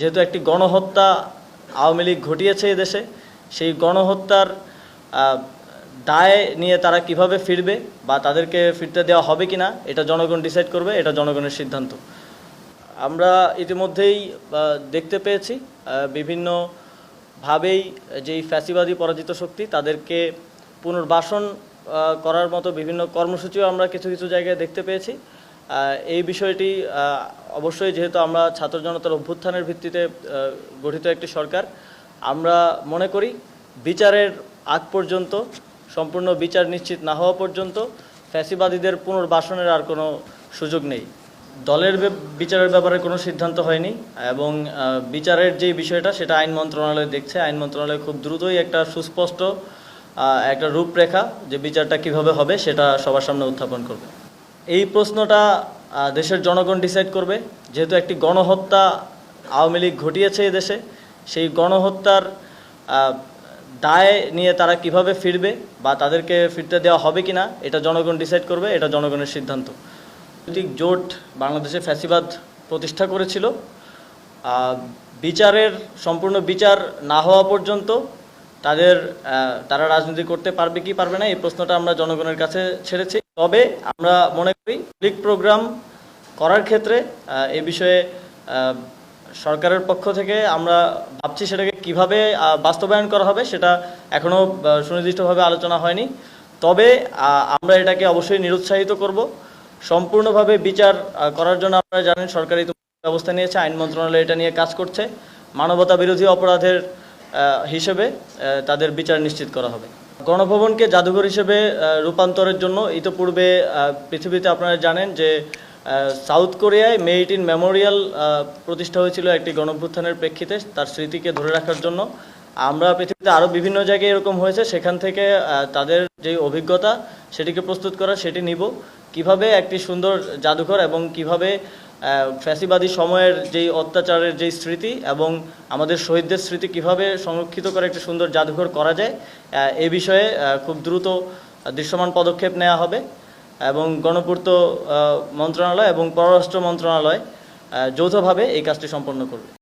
যেহেতু একটি গণহত্যা আওয়ামী লীগ ঘটিয়েছে এদেশে সেই গণহত্যার দায় নিয়ে তারা কীভাবে ফিরবে বা তাদেরকে ফিরতে দেওয়া হবে কিনা এটা জনগণ ডিসাইড করবে এটা জনগণের সিদ্ধান্ত। আমরা ইতিমধ্যেই দেখতে পেয়েছি আহ, বিভিন্নভাবেই যেই ফ্যাসিবাদী পরাজিত শক্তি তাদেরকে পুনর্বাসন করার মতো বিভিন্ন কর্মসূচিও আমরা কিছু কিছু জায়গায় দেখতে পেয়েছি। এই বিষয়টি অবশ্যই যেহেতু আমরা ছাত্র জনতার অভ্যুত্থানের ভিত্তিতে গঠিত একটি সরকার, আমরা মনে করি বিচারের আগ পর্যন্ত, সম্পূর্ণ বিচার নিশ্চিত না হওয়া পর্যন্ত ফ্যাসিবাদীদের পুনর্বাসনের আর কোনো সুযোগ নেই। দলের বিচারের ব্যাপারে কোনো সিদ্ধান্ত হয়নি এবং বিচারের যে বিষয়টা সেটা আইন মন্ত্রণালয় দেখছে। আইন মন্ত্রণালয় খুব দ্রুতই একটা সুস্পষ্ট একটা রূপরেখা যে বিচারটা কীভাবে হবে সেটা সবার সামনে উত্থাপন করবে। এই প্রশ্নটা দেশের জনগণ ডিসাইড করবে। যেহেতু একটি গণহত্যা আওয়ামী লীগ ঘটিয়েছে এদেশে সেই গণহত্যার দায় নিয়ে তারা কীভাবে ফিরবে বা তাদেরকে ফিরতে দেওয়া হবে কি না এটা জনগণ ডিসাইড করবে, এটা জনগণের সিদ্ধান্ত। রাজনৈতিক জোট বাংলাদেশে ফ্যাসিবাদ প্রতিষ্ঠা করেছিল। বিচারের, সম্পূর্ণ বিচার না হওয়া পর্যন্ত তাদের তারা রাজনীতি করতে পারবে কি পারবে না, এই প্রশ্নটা আমরা জনগণের কাছে ছেড়েছি। তবে আমরা মনে করি লিগ প্রোগ্রাম করার ক্ষেত্রে এই বিষয়ে সরকারের পক্ষ থেকে আমরা ভাবছি সেটাকে কীভাবে বাস্তবায়ন করা হবে সেটা এখনও সুনির্দিষ্টভাবে আলোচনা হয়নি। তবে আমরা এটাকে অবশ্যই নিরুৎসাহিত করব। সম্পূর্ণভাবে বিচার করার জন্য আপনারা জানেন সরকারি ব্যবস্থা নিয়েছে, আইন মন্ত্রণালয় এটা নিয়ে কাজ করছে। মানবতা বিরোধী অপরাধের হিসেবে তাদের বিচার নিশ্চিত করা হবে। গণভবনকে জাদুঘর হিসেবে রূপান্তরের জন্য ইতিপূর্বে পৃথিবীতে আপনারা জানেন যে সাউথ কোরিয়ায় মে এইটিন মেমোরিয়াল প্রতিষ্ঠা হয়েছিল একটি গণভ্যুত্থানের প্রেক্ষিতে তার স্মৃতিকে ধরে রাখার জন্য। আমরা পৃথিবীতে আরও বিভিন্ন জায়গায় এরকম হয়েছে, সেখান থেকে তাদের যে অভিজ্ঞতা, সেটিকে প্রস্তুত করা, সেটি নিব। কীভাবে একটি সুন্দর জাদুঘর এবং কীভাবে ফ্যাসিবাদী সময়ের যেই অত্যাচারের যেই স্মৃতি এবং আমাদের শহীদদের স্মৃতি কীভাবে সংরক্ষিত করে একটি সুন্দর জাদুঘর করা যায় এ বিষয়ে খুব দ্রুত দৃশ্যমান পদক্ষেপ নেওয়া হবে এবং গণপূর্ত মন্ত্রণালয় এবং পররাষ্ট্র মন্ত্রণালয় যৌথভাবে এই কাজটি সম্পন্ন করবে।